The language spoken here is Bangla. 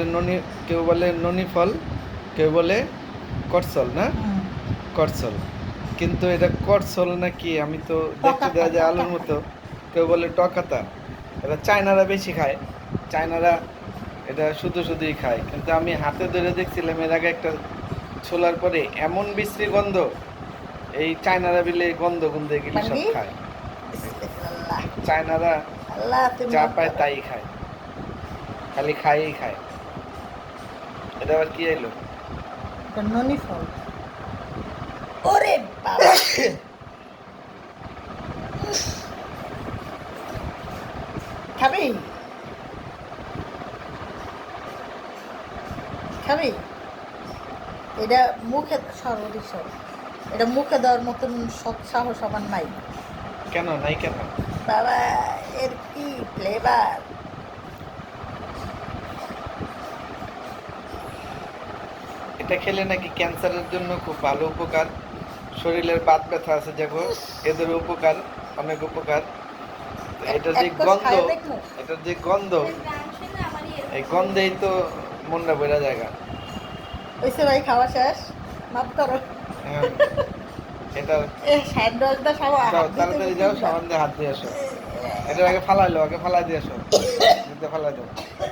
বলে ননি কেউ বলে ননি ফল কেউ বলে করসল না। করসল কিন্তু এটা করসল নাকি আমি তো দেখতে দেওয়া যায় আলুর মতো। কেউ বলে টকাতা এটা চায়নারা বেশি খায়। চায়নারা এটা শুধু শুধুই খায়। কিন্তু আমি হাতে ধরে দেখছিলাম এর আগে একটা ছোলার পরে এমন বিশ্রী গন্ধ এই চায়নারা বিলে গন্ধ গন্ধ গেলে সব খায়। চায়নারা যা পায় তাই খায়। খালি খাইই খায়। এটা আবার কি এলো এটা ননি ফল। ওরে বাবা। খাবি? খাবি? এটা মুখে সর্বাধিক সর এটা মুখে দেওয়ার মতন সৎ সাহস আমার নাই। কেন? নাই কেন? বাবা এর কি ফ্লেভার এটা খেলে নাকি ক্যান্সারের জন্য খুব ভালো উপকার। শরীরের বাত ব্যথা আছে দেখো। এদের উপকার অনেক উপকার। এটার যে গন্ধ। এটার যে গন্ধ এই গন্ধেই তো মনটা বেড়া জায়গা। ভাই খাওয়া শেষ? মাফ করো। এটা এ স্যান্ডউইচটা খাওয়া যাও, তাড়াতাড়ি যাও সাবান দিয়ে হাত দিয়ে আসো। এটার আগে ফালাইলো আগে ফালাই দিয়ে আসো। ফালাই দাও